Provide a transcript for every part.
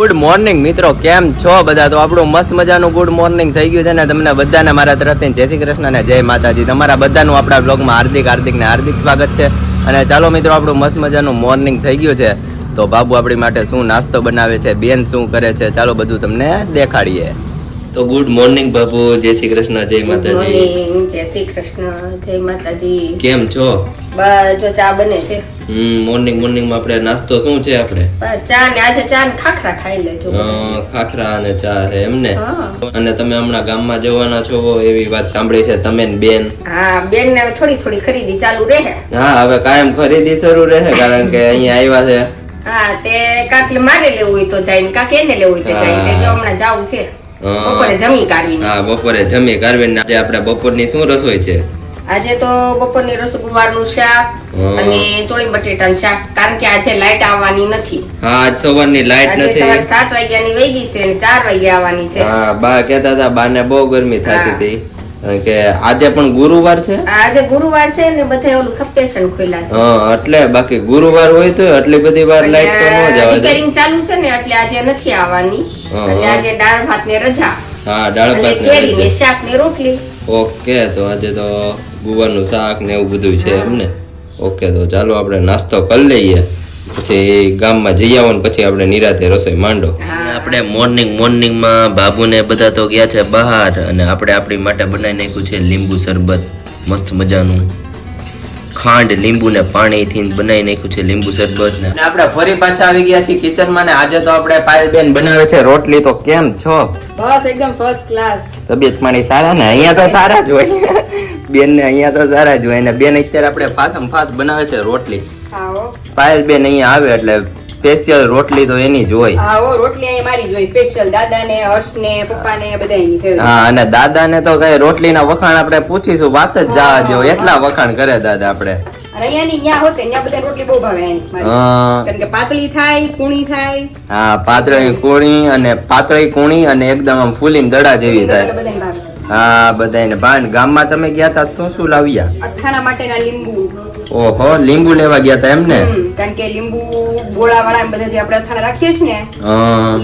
Good morning મિત્રો. કેમ છો બધા? તો આપણું મસ્ત મજાનું ગુડ મોર્નિંગ થઈ ગયું છે ને તમને બધાને મારા તરફથી જય શ્રી કૃષ્ણ અને જય માતાજી. તમારા બધાનું આપણા બ્લોગમાં હાર્દિક હાર્દિક ને હાર્દિક સ્વાગત છે. અને ચાલો મિત્રો, આપણું મસ્ત મજાનું મોર્નિંગ થઈ ગયું છે. તો બાબુ આપણી માટે શું નાસ્તો બનાવે છે? બેન શું કરે છે? ચાલો બધું તમને દેખાડીએ. તો ગુડ મોર્નિંગ બાપુ જય શ્રી કૃષ્ણ જય માતાજી. જય શ્રી કૃષ્ણ જય માતાજી. કેમ છો? બસ જો ચા બને છે. હમ મોર્નિંગ મોર્નિંગમાં આપણે નાસ્તો શું છે આપણે? ચા ને આજે ચા ને ખાખરા ખાઈ લેજો. ખાખરા અને ચા છે એમને અને તમે હમણાં ગામમાં જવાના છો એવી વાત સાંભળી છે તમે ને બેન? હા બેન ને થોડી થોડી ખરીદી ચાલુ રહે. હા હવે કાયમ ખરીદી શરૂ રહે કારણ કે અહીંયા આવ્યા છે. હા તે કાંક મારે લેવું હોય તો જાય ને કાંક એને લેવું હોય તો જાય જો હમણાં જાવું છે. બપોરે જમી કાઢવી હા બપોરે જમી કાઢવી આજે આપણે બપોરની શું રસોઈ છે? આજે તો બપોરની રસોઈ ગુવારનું શાક અને ચોળી બટેટાનું શાક કારણ કે આજે લાઈટ આવવાની નથી. હા આજ સવારની લાઈટ નથી. સવારે સાત વાગ્યાની વહી ગઈ છે અને ચાર વાગ્યા આવવાની છે. હા બા કહેતા હતા બાને બહુ ગરમી થતી હતી. કે આજે પણ ગુરુવાર છે? આજે ગુરુવાર છે ને બધે ઓલું સબસ્ટેશન ખોલ્યા છે. હા એટલે બાકી ગુરુવાર હોય તો આટલી બધી વાર લાઈટ તો ન જવા રિપેરિંગ ચાલુ છે ને એટલે આજે નથી આવવાની. અને આજે દાળ ભાત ને રજા. હા દાળ ભાત ભાત કેરી ને ને શાક ને રોટલી. ઓકે તો આજે તો ગુવારનું શાક ને એવું બધું છે એમ ને? ઓકે તો ચાલો આપણે નાસ્તો કરી લઈએ. પછી ગામમાં જઈ આવો ને પછી આપણે નિરાતે રસોઈ માંડો. આપણે મોર્નિંગ મોર્નિંગમાં બાબુને બધા તો ગયા છે બહાર અને આપણે આપણી માટે બનાવી નાખ્યું છે લીંબુ શરબત મસ્ત મજાનું. ખાંડ લીંબુ ને પાણીથી બનાવી નાખ્યું છે લીંબુ શરબત ને. આપણે ફરી પાછા આવી ગયા છીએ કિચનમાં ને. આજે તો આપણે પાયલબેન બનાવે છે રોટલી. તો કેમ છો? બસ એકદમ ફર્સ્ટ ક્લાસ તબિયત પાણી સારા ને? અહીંયા તો સારા જ હોય. બેન ને અહીંયા તો સારા જ હોય ને. બેન અત્યારે આપણે ફાસમ ફાસ બનાવે છે રોટલી. પાયલ બેન અહીંયા આવે એટલે સ્પેશિયલ રોટલી તો એની જ હોય. આવો રોટલી અહીં મારી જોઈ સ્પેશિયલ દાદા ને હર્ષ ને પપ્પા ને બધા હા અને દાદા ને તો કઈ રોટલી ના વખાણ આપણે પૂછીશું. વાત જ જવા જેવો. એટલા વખાણ કરે દાદા આપણે. અહીંયાની ન્યા હોતે ન્યા બધા રોટલી બહુ ભાવે કારણ કે પાતળી થાય કુણી થાય. હા પાતળી કુણી અને પાતળી કુણી અને એકદમ આમ ફૂલીને દડા જેવી થાય. બધાને ભાવે. હા બધાને ભાન ગામમાં તમે ગયા તા? શું શું લાવ્યા? અથાણા માટેના લીંબુ. ઓહો લીંબુ લેવા ગયા તા એમને હમ, કારણ કે લીંબુ ગોળા વાળા બધા જે આપણે અથાણા રાખીએ છીએ ને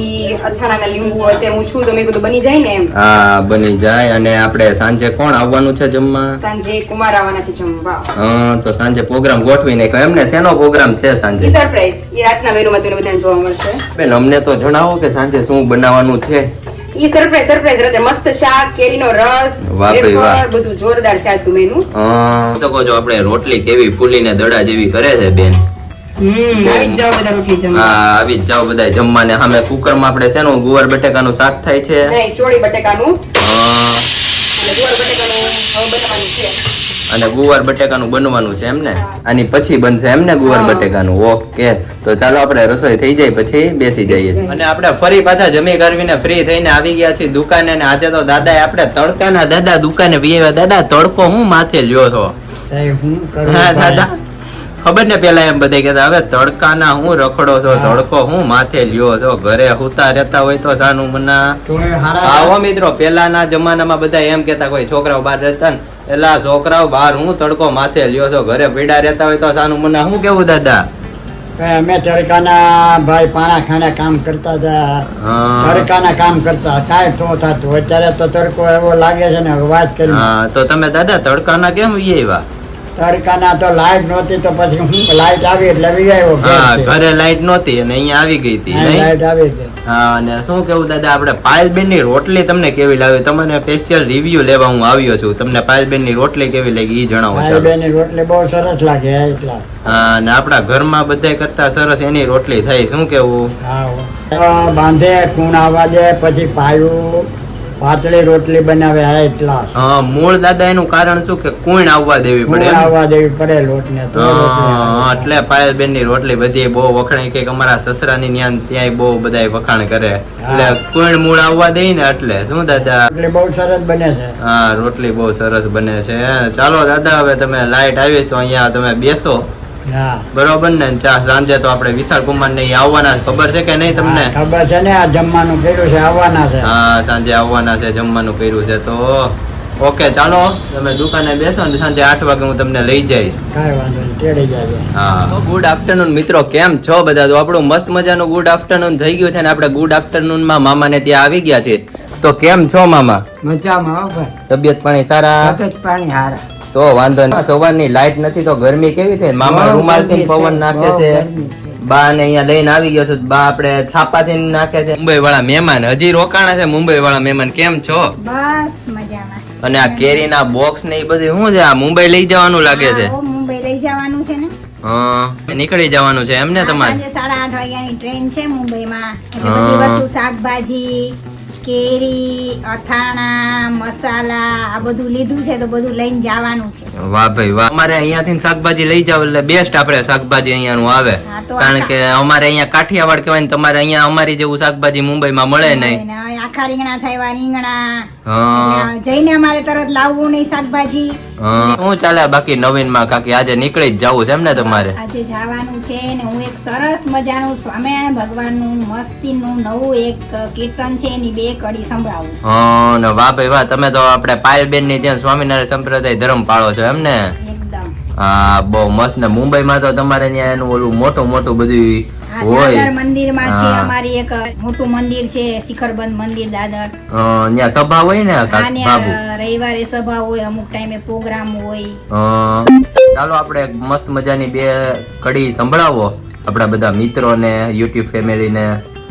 ઈ અથાણાના લીંબુ અત્યારે હું છું તો મેં કીધું બની જાય ને એમ. હા બની જાય. અને આપણે સાંજે કોણ આવવાનું છે જમવા? સાંજે કુમાર આવવાના છે જમવા. હા તો સાંજે પ્રોગ્રામ ગોઠવી નાખ્યો એમને શેનો પ્રોગ્રામ છે સાંજે? સરપ્રાઈઝ ઈ રાતના મેનુમાં તમને બધાને જોવા મળશે. બેન અમને તો જણાવો કે સાંજે શું બનાવવાનું છે? ઈ સરપ્રાઈઝ સરપ્રાઈઝ રહેશે મસ્ત શાક કેરીનો રસ વાહ ભાઈ વાહ. વેફર, બધું જોરદાર છે આજનું મેનુ હા શકો છો આપણે રોટલી કેવી ફૂલીને દડા જેવી કરે છે બેન? હમ આવી જ જાઓ બધા રોટલી જમવા. હા આવી જ જાઓ બધા જમવાને. સામે કુકરમાં આપણે શેનું? ગુવાર બટેકાનું શાક થાય છે? ચોળી બટેકાનું. ગુવાર બટેકાનું હવે અને ગુવાર બટેકાનું બનવાનું છે એમને? આની પછી બનશે એમને ગુવાર બટેકાનું. ઓકે. તો ચાલો આપણે રસોઈ થઈ જાય પછી બેસી જઈએ અને આપણે ફરી પાછા જમી કરવીને ફ્રી થઈને આવી ગયા છીએ દુકાને અને આજે તો દાદા આપણે તડકાના દાદા દુકાને વી દાદા તડકો હું માથે લ્યો છો? હા દાદા. ખબર ને પેલા એમ બધા કહેતા હવે તડકાના હું રખડો છો તડકો હું માથે લ્યો છો? ઘરે હુતા રહેતા હોય તો સાનું મના. આવો મિત્રો પેલાના જમાનામાં બધા એમ કેતા કોઈ છોકરાઓ બહાર રહેતા ને. એલા છોકરાઓ બહાર હું તડકો માથે લ્યો છો? ઘરે પીડા રહેતા હોય તો સાનું મના હું કેવું દાદા? અમે તડકાના ભાઈ પાણા ખાણા કામ કરતા હતા. તડકાના કામ કરતા. કાંઈ તો થતું. અત્યારે તો તડકો એવો લાગે છે ને વાત કરી. તો તમે દાદા તડકાના કેમ આવ્યા? તડકાના તો લાઈટ નહોતી તો પછી હું લાઈટ આવી એટલે વી આવ્યો હા ઘરે લાઈટ નહોતી અને અહીંયા આવી ગઈ હતી લાઈટ આવી ગઈ. હા અને શું કેવું દાદા આપણે પાયલબેનની રોટલી તમને કેવી લાવી તમને સ્પેશિયલ રિવ્યુ લેવા હું આવ્યો છું. તમને પાયલબેનની રોટલી કેવી લાગી એ જણાવો મારી ની રોટલી બહુ સરસ લાગે હા, એટલા. હા અને આપણા ઘરમાં બધા કરતા સરસ એની રોટલી થાય શું કેવું? હા બાંધે કુણ આવવા દે પછી પાયું પાતળી રોટલી બનાવે એટલા હા મૂળ દાદા એનું કારણ શું કે કુણ આવવા દેવી પડે આવવા દેવી પડે લોટને તો. એટલે પાયલબેનની રોટલી બધી બહુ વખણાય કે અમારા સસરાની ન્યાન ત્યાંય બહુ બધા વખાણ કરે. એટલે કુણ મૂળ આવવા દે ને એટલે શું દાદા? એટલે બહુ સરસ બને છે. હા રોટલી બહુ સરસ બને છે. ચાલો દાદા હવે તમે લાઈટ આવી તો અહીંયા તમે બેસો. બરોબર ને? ચા સાંજે તો આપણે વિશાલ કુમાર ને આવવાના છે. ખબર છે કે નહીં તમને? ખબર છે ને આ જમવાનું કર્યું છે આવવાના છે. હા સાંજે આવવાના છે જમવાનું કર્યું છે. તો ઓકે ચાલો તમે દુકાને બેસો ને સાંજે આઠ વાગે હું તમને લઈ જઈશ. કાંઈ વાંધો નહીં તેડી જાજો. હા. ગુડ આફ્ટરનૂન મિત્રો કેમ છો બધા? તો આપણું મસ્ત મજાનું ગુડ આફ્ટરનૂન થઈ ગયું છે ને આપણે ગુડ આફ્ટરનૂનમાં મામાને ત્યાં આવી ગયા છે તો કેમ છો મામા? મજામાં ભાઈ. તબિયત પાણી સારા? તબિયત પાણી હારા. તો વાંધો નહીં. સવારની લાઈટ નથી તો ગરમી કેવી થઈ? મામા રૂમાલથી પવન નાખે છે. બા ને અહીંયા લઈને આવી ગયો છે. બા આપણે છાપાથી નાખે છે. મુંબઈ વાળા મહેમાન. હજી રોકાણા છે મુંબઈ વાળા મહેમાન. કેમ છો? બસ મજામાં. અને આ કેરીના બોક્સ ને એ બધું શું છે? આ મુંબઈ લઈ જવાનું લાગે છે. મુંબઈ લઈ જવાનું છે ને. નીકળી જવાનું છે એમ ને તમારે? સાડા આઠ વાગ્યાની ટ્રેન છે મુંબઈમાં. એટલે બધી વસ્તુ શાકભાજી કેરી અથાણા મસાલા આ બધું લીધું છે તો બધું લઈને જવાનું છે. વાહ ભાઈ વાહ. અમારે અહીંયાથી શાકભાજી લઈ જાવ એટલે બેસ્ટ આપણે શાકભાજી અહીંયાનું આવે. કારણ કે અમારે અહીંયા કાઠિયાવાડ કહેવાય ને તમારે અહીંયા અમારી જેવું શાકભાજી મુંબઈમાં મળે નહીં. અને આખા રીંગણા થાય રીંગણા. જઈને અમારે તરત લાવવું નહીં શાકભાજી. હા. ચાલે બાકી નવીનમાં કાકી આજે નીકળી જ જવું છે એમ ને તમારે? આજે જવાનું છે ને હું એક સરસ મજાનું સ્વામિનારાયણ ભગવાનનું મસ્તીનું નવું એક કીર્તન છે એની બે કડી સંભળાવું હા વાહ ભાઈ વાહ. તમે તો આપણે પાયલબેનની જેમ સ્વામિનારાયણ સંપ્રદાય ધર્મ પાળો છો એમ ને હા બહુ મસ્ત. ને મુંબઈમાં તો તમારે ત્યાં એનું ઓલું મોટું મોટું બધું હોય. મંદિરમાં છે અમારી એક મોટું મંદિર છે શિખરબંધ મંદિર દાદર. ત્યાં સભા હોય ને રવિવારે સભા હોય અમુક ટાઈમે પ્રોગ્રામ હોય. ચાલો આપણે મસ્ત મજાની બે કડી સંભળાવો. આપણા બધા મિત્રો ને યુટ્યુબ ફેમિલીને.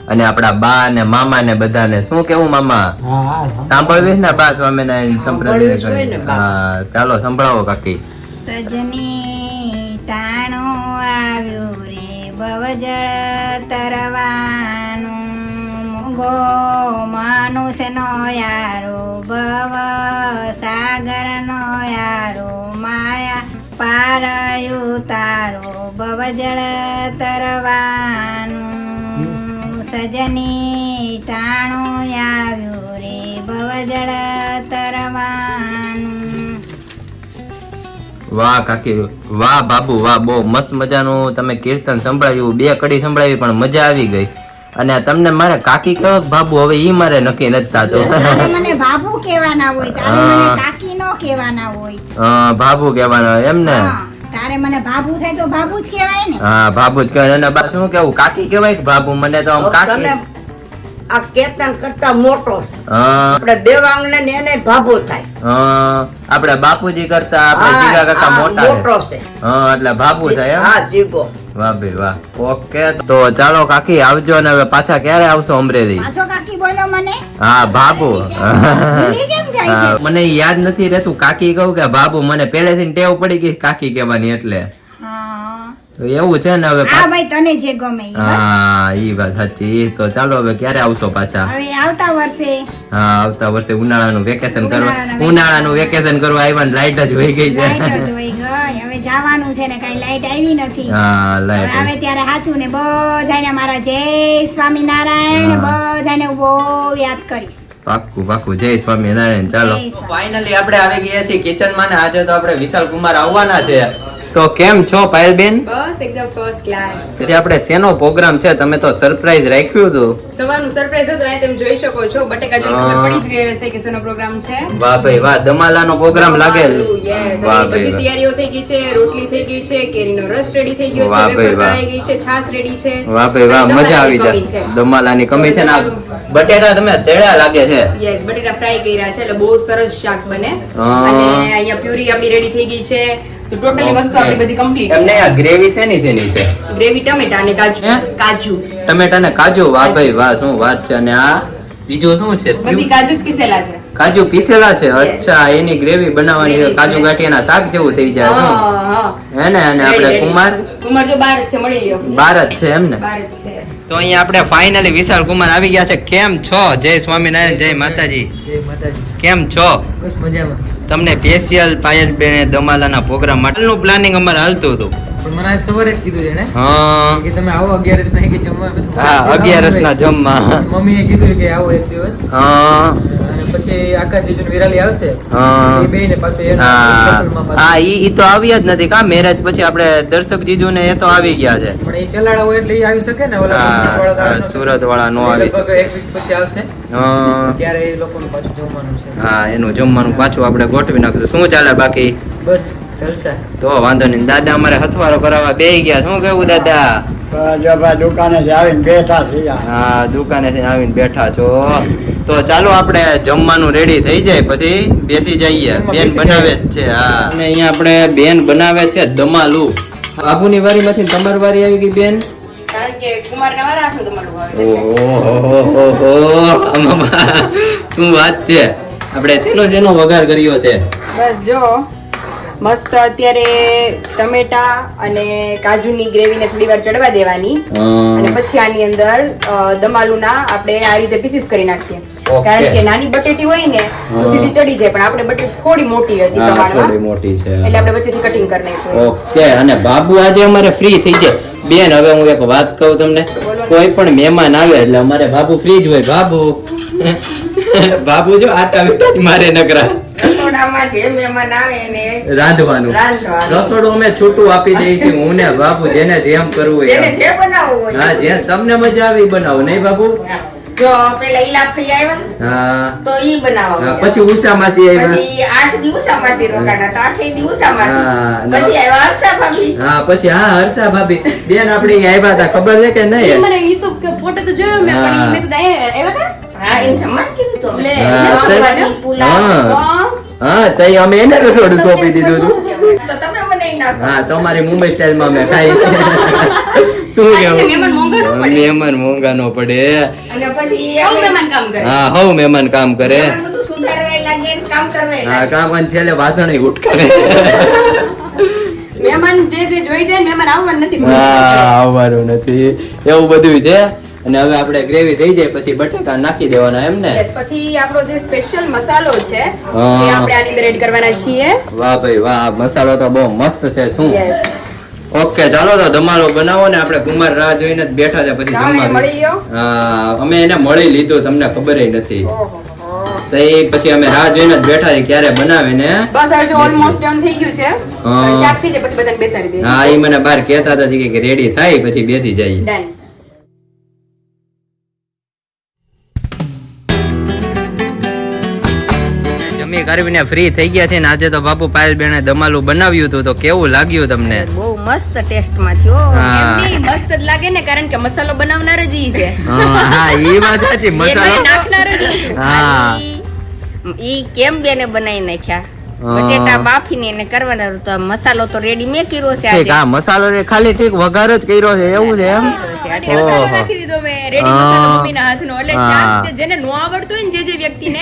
અને આપણા બા ને મામા ને બધાને. શું કેવું મામા? સાંભળવી ને બા સ્વામિનારાયણ સંપ્રદાય? હા ચાલો સંભળાવો કાકી. સજની ટાણો આવ્યો રે ભવજળ તરવાનું. ગો માનુષ નો યારો ભવ સાગર નો યારો માયા પારયું તારો ભવજળ તરવાનું. સજની ટાણું આવ્યું રે બવજળ તરવાનું. વાહ કાકી વાહ બાબુ વાહ બહુ મસ્ત મજાનું તમે કીર્તન સંભળાવ્યું બે કડી સંભળાવી પણ મજા આવી ગઈ. અને તમને મારે કાકી કહો બાબુ હવે ઈ મારે નક્કી નથી થતો. મને બાબુ કહેવાના હોય તારે. મને કાકી નો કહેવાના હોય. હા બાબુ કહેવાનો એમ ને? તારે મને બાબુ થાય તો બાબુ જ કહેવાય ને. હા બાબુ જ કહેવાય. અને બસ શું કેવું? કાકી કહેવાય કે બાબુ મને તો આમ કાકી આ કેતન કરતા મોટો છે. હા. આપણે દેવાંગ ને એને ભાભો થાય. હા, આપણે બાપુજી કરતા આપણે જીગા કાકા મોટા મોટો છે. છે. હા એટલે ભાભુ થાય હા જીગો. વાહ ભાઈ વાહ. ઓકે તો ચાલો કાકી આવજો ને હવે પાછા ક્યારે આવશો અમરેલી? પાછો કાકી બોલો મને. હા બાબુ મને યાદ નથી રહેતું. કાકી કહું કે બાબુ મને પહેલેથી ટેવ પડી ગઈ કાકી કહેવાની એટલે. તો એવું છે ને હવે હા ભાઈ તને જે ગમે હા ઈ વાત સાચી. તો ચાલો હવે ક્યારે આવશો પાછા? હવે આવતા વર્ષે. હા આવતા વર્ષે ઉનાળાનું વેકેશન કરવા ઉનાળાનું વેકેશન કરવા આવ્યા લાઈટ જ હોઈ ગઈ છે. લાઈટ જ હોય ગઈ. હવે જવાનું છે ને કઈ લાઈટ આવી નથી. હા લાઈટ આવે ત્યારે સાચું ને બધાને મારા જય સ્વામિનારાયણ. બધાને બહુ યાદ કરીશ. પાકું પાકું જય સ્વામિનારાયણ. ચાલો. ફાઇનલી આપણે આવી ગયા છીએ કિચનમાં ને આજે તો આપણે વિશાલ કુમાર આવવાના છે. તો કેમ છો પાયલબેન? બસ એકદમ ફર્સ્ટ ક્લાસ તેથી આપણે શેનો પ્રોગ્રામ છે? તમે તો સરપ્રાઈઝ રાખ્યું હતું. સવારનું સરપ્રાઈઝ હતું અહીં તમે જોઈ શકો છો. બટેકા જો ખબર પડી જ ગઈ હશે કે શેનો પ્રોગ્રામ છે. વાહ ભાઈ વાહ ધમાલાનો પ્રોગ્રામ લાગે. છે. વાહ ભાઈ બધી તૈયારીઓ થઈ ગઈ છે રોટલી થઈ ગઈ છે કેરીનો રસ રેડી થઈ ગયો વાહ ભાઈ વાહ. ગઈ છે છાશ રેડી છે. વાહ ભાઈ વાહ મજા આવી જશે. છે. ધમાલાની કમી છે ને બટેટા તમે તેડા લાગે છે. યસ બટેટા ફ્રાય કર્યા છે એટલે બહુ સરસ શાક બને. અને અહીંયા પ્યુરી આપણી રેડી થઈ ગઈ છે. તો ટોટલી વસ્તુ આપણી બધી કમ્પ્લીટ તમને આ ગ્રેવી શેની શેની છે? ગ્રેવી ટમેટા અને કાજુ? કાજુ. ટમેટા ને કાજુ? વાહ ભાઈ વાહ શું વાત છે. અને આ બીજું શું છે? બધી કાજુ પીસેલા છે. કાજુ પીસેલા છે? અચ્છા એની ગ્રેવી બનાવવાની કાજુ ગાંઠિયાના શાક જેવું થઈ જાય? હા, હા. હે ને? અને આપણે કુમાર? કુમાર જો બાર જ છે મળી લ્યો બાર જ છે એમ ને? બાર જ છે. તો અહીંયા આપણે ફાઇનલી વિશાલ કુમાર આવી ગયા છે. કેમ છો? જય સ્વામિનારાયણ જય માતાજી. જય માતાજી. કેમ છો? બસ મજામાં. તમને સ્પેશિયલ પાયલ બેને દમાલાના પ્રોગ્રામ માટેનું પ્લાનિંગ અમારે હાલતું હતું. પણ મને સવારે જ કીધું એને હા. કે તમે આવો અગિયારસ ના કે જમવા. હા અગિયારસ ના જમવા. મમ્મી મમ્મીએ કીધું કે આવો એક દિવસ. હા. પછી આકાશ જીજુ વિરાલી આવશે. એ બેયને પાછું એનું હા. પેટ્રોલમાં પાછું. હા ઈ ઈ તો આવ્યા જ નથી. કા મેરેજ પછી આપણે દર્શક જીજુ ને એ તો આવી ગયા છે. પણ એ ચલાડા હોય એટલે એ આવી શકે ને? ઓલા. સુરત વાળા નો આવી એક પછી આવશે. હા. ત્યારે એ લોકોનું પાછું જમવાનું છે. હા એનું જમવાનું પાછું આપણે ગોઠવી નાખીશું. શું ચાલે બાકી? બસ. તો વાંધો નહીં. દાદા અમારે હથવારો કરાવવા બે ગયા. શું કેવું દાદા? જો દુકાને આવીને બેઠા છીએ. હા દુકાને આવીને બેઠા છો. તો ચાલો આપણે જમવાનું રેડી થઈ જાય પછી બેસી જઈએ. બેન બનાવે જ છે હા. અને અહીંયા આપણે બેન બનાવે છે દમાલુ. બાબુની વારીમાંથી તમારી વારી આવી ગઈ બેન? વારા છે. શું વાત છે? આપણે શેનો શેનો વઘાર કર્યો છે? બસ જો મસ્ત અત્યારે ટમેટા અને કાજુની ગ્રેવીને થોડી વાર ચડવા દેવાની. અને પછી આની અંદર દમાલુના આપણે આ રીતે પીસીસ કરી નાખીએ. કારણ કે નાની બટેટી હોય ને તો સીધી ચડી જાય પણ આપણે બટેટી થોડી મોટી હતી થોડી પ્રમાણમાં. મોટી છે. એટલે આપણે વચ્ચેથી કટિંગ કરી નાખ્યું ઓકે અને બાબુ આજે અમારે ફ્રી થઈ જાય બેન હવે હું એક વાત કહું તમને. કોઈ પણ મહેમાન આવે એટલે અમારે બાબુ ફ્રી જ હોય. બાબુ. બાબુ જો આટા વિટા જ મારે નકરા. રસોડામાં જે મહેમાન આવે એને રાંધવાનું. રસોડું અમે છૂટું આપી દઈએ છીએ. હું ને બાબુ જેને જેમ કરવું હોય જેને જે બનાવવું હા જે તમને મજા આવી બનાવો. નહીં બાબુ જો પેલા ઈલા ફઈ આવ્યા હા. તો ઈ બનાવવા પછી ઉષા માસી આવ્યા. પછી આઠ દિવસ આમાસી રોકાણા તો આઠે દિવસ હા, પછી આવ્યા હર્ષા ભાભી. હા પછી હા હર્ષા ભાભી. બેન આપણે આવ્યા હતા. ખબર છે કે નહીં? મને ઈ તો ફોટો તો જોયો મેં પણ મેં કીધું એ હતા? હા એને જમવાનું કીધું તો લે, હા, પુલાવ તઈ અમે એને રસોડું સોંપી દીધું હતું. તો તમે બનાવી નાખો. હા તમારી મુંબઈ સ્ટાઇલમાં અમે ખાઈ તું કેવું? મહેમાન મોંઘા ન પડે. અને પછી સૌ મહેમાન કામ કરે. હા હવ મહેમાન કામ કરે. મહેમાન બધું સુધારવાય લાગે ને કામ કરવાય હા કામ અને છેલ્લે વાસણ ઉટકાવે. મહેમાન જે જે જોઈ જાય મહેમાન આવવાનું નથી. હા આવવાનું નથી. એવું બધું છે? અને હવે આપણે ગ્રેવી થઈ જાય પછી બટાકા નાખી દેવાના એમ ને? પછી આપણો જે સ્પેશિયલ મસાલો છે એ આપણે આની અંદર એડ કરવાના છીએ. વાહ ભાઈ વાહ મસાલો તો બહુ મસ્ત છે શું? ઓકે ચાલો તો ધમાલો બનાવો ને આપણે કુમાર રાહ જોઈને જ બેઠા છે પછી જમવાનું. હા અમે એને મળી લીધું તમને ખબર નથી. તો એ પછી અમે રાહ જોઈને જ બેઠા છે ક્યારે બનાવે ને? બસ હવે જો ઓલમોસ્ટ ડન થઈ ગયું છે. શાક થઈ જાય પછી બધાને બેસાડી દે હા એ મને બહાર કહેતા હતા કે રેડી થાય પછી બેસી જાય. ડન જમી ફ્રી થઈ ગયા છે ને આજે તો બાપુ પાયલ બેને દમાલું બનાવ્યું હતું. તો કેવું લાગ્યું તમને? બહુ મસ્ત ટેસ્ટમાં થયો. એમની મસ્ત જ લાગે ને કારણ કે મસાલો બનાવનાર જ ઈ છે. હા, ઈ વાત હતી મસાલો નાખનાર જ હા. ઈ કેમ બેને બનાવી નાખ્યા. બટેટા બાફીને એને કરવાના તો મસાલો તો રેડી મેં કર્યો છે આજે. હા મસાલો ખાલી ઠીક વઘાર જ કર્યો છે એવું છે એમ? મસાલો નાખી દીધો મેં. રેડી મસાલો મમ્મીના હાથનો. એટલે શાક જેને નો આવડતું હોય ને જે જે વ્યક્તિને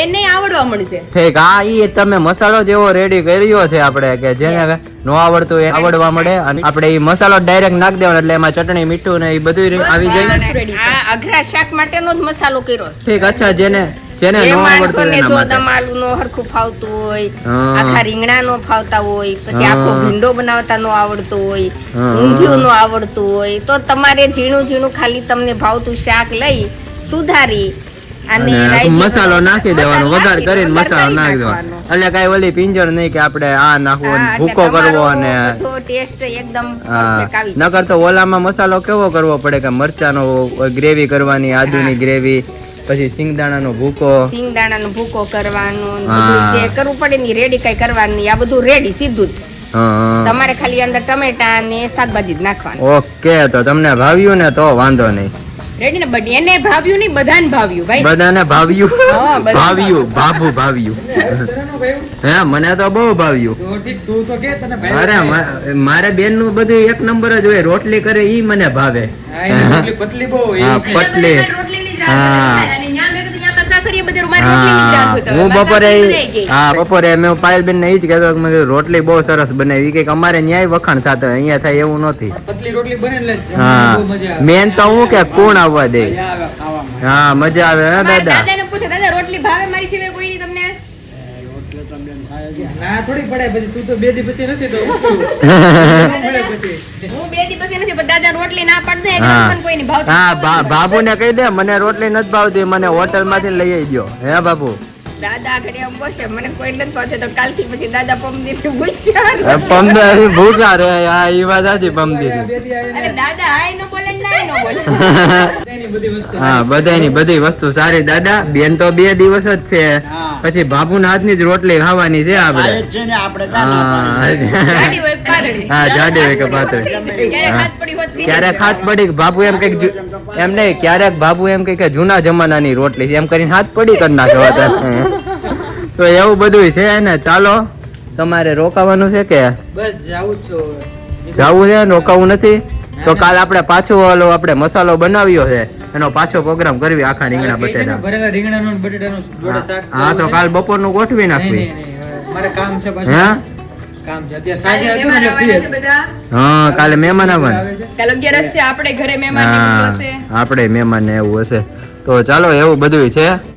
એને આવડવા મળશે. ઠીક હા ઈ તમે મસાલો જેવો રેડી કર્યો છે આપણે કે જેને નો આવડતું એ આવડવા મળે. અને આપણે ઈ મસાલો ડાયરેક્ટ નાખ દેવાનો એટલે એમાં ચટણી મીઠું ને એ બધું આવી જાય. આ અઘરા શાક માટેનો જ મસાલો કર્યો ઠીક અચ્છા જેને જેને નો આવડતું હોય એના માટે. માલું નો હરખું ફાવતું હોય આખા રીંગણા નો ફાવતા હોય પછી આખો ભીંડો બનાવતા નો આવડતો હોય ઊંધિયું નો આવડતું હોય તો તમારે ઝીણું ઝીણું ખાલી તમને ભાવતું શાક લઈ સુધારી અને મસાલો નાખી દેવાનો વઘાર કરીને મસાલો નાખી દેવાનો. એટલે કઈ ઓલી પિંજર નહીં કે આપણે આ નાખવો ભૂકો કરવો અને ટેસ્ટ એકદમ. નકર તો ઓલામાં મસાલો કેવો કરવો પડે કે મરચાનો ગ્રેવી કરવાની આદુની ગ્રેવી પછી સિંગદાણાનો ભૂકો. સિંગદાણાનો ભૂકો કરવાનો જે કરવું પડે ને રેડી કઈ કરવાની આ બધું રેડી સીધું જ. તમારે ખાલી અંદર ટમેટા ને શાકભાજી જ નાખવાનું. ઓકે તો તમને ભાવ્યું ને તો વાંધો નહીં. રેડી ને બટ એને ભાવ્યું નહીં બધાને ભાવ્યું ભાઈ. બધાને ભાવ્યું? હા, ભાવ્યું ભાભુ ભાવ્યું. હે મને તો બહુ ભાવ્યું. તો તું તો કે તને અરે મા- મારે બેનનું બધું એક નંબર જ હોય રોટલી કરે ઈ મને ભાવે. પતલી બહુ હોય. હા. એ બપોરે. હા બપોરે મેં પાયલબેન ને ઈ જ કહેતો કે રોટલી બહુ સરસ બનાવી. કે અમારે ન્યાય વખાણ થતો અહીંયા થાય એવું નથી. પતલી રોટલી બને એટલે જમવાની હા. બહુ મજા આવે. મેન તો હું કે કોણ આવવા દે? હા મજા આવે હા દાદા? દાદાને પૂછો દાદા રોટલી ભાવે મારી સિવાય તમને રોટલી તો બેન ખાય જ. ના થોડી પડે પછી તું તો બે દી પછી નથી તો હું કરું? પડે પછી. હું બે દી પછી નથી પણ દાદા રોટલી ના પાડ દે હા. કોઈ ની ભાવ હા બાબુને કહી દે મને રોટલી નથી ભાવતી મને હોટલમાંથી લઈ આવી ગયો હે બાબુ દાદા ઘરે એમ બોલશે મને કોઈ નથી ભાવતું તો કાલથી પછી દાદા પમદી થી ભૂખ્યા પમદાર ભૂખા રે હા વાત પમદી એટલે દાદા આય નો બોલે ને નો બોલે. બધાની બધી વસ્તુ સારી. દાદા બેન તો બે દિવસ જ છે. પછી પછી બાપુના હાથની જ રોટલી ખાવાની છે આ આપણે. જ છે ને આપણે ત્યાં ના પાડીએ. હા ગાડી હોય કે પાતળી? હા જાડી હોય કે પાતળી. ક્યારેક હાથ પડી બાપુ એમ કંઈક એમ નહીં ક્યારેક બાબુ એમ કે જૂના જમાનાની રોટલી એમ કરીને હાથ પડી કરી નાખો તો એવું બધું છે ને ચાલો તમારે રોકાવાનું છે કે? બસ જાવું છું હવે. જવું છે? રોકાવું નથી? તો કાલ આપણે પાછો ઓલો આપણે મસાલો બનાવ્યો છે. એનો પાછો પ્રોગ્રામ કરવી આખા રીંગણા બટેટા હા તો કાલ બપોરનું ગોઠવી નાખવી. મારે કામ છે હે? કામ છે. સાંજે હતું ને હા કાલે મહેમાન આવવાના. કાલે અગિયારસ છે આપણે ઘરે મહેમાન આપણે મહેમાન ને એવું હશે. તો ચાલો એવું બધું છે.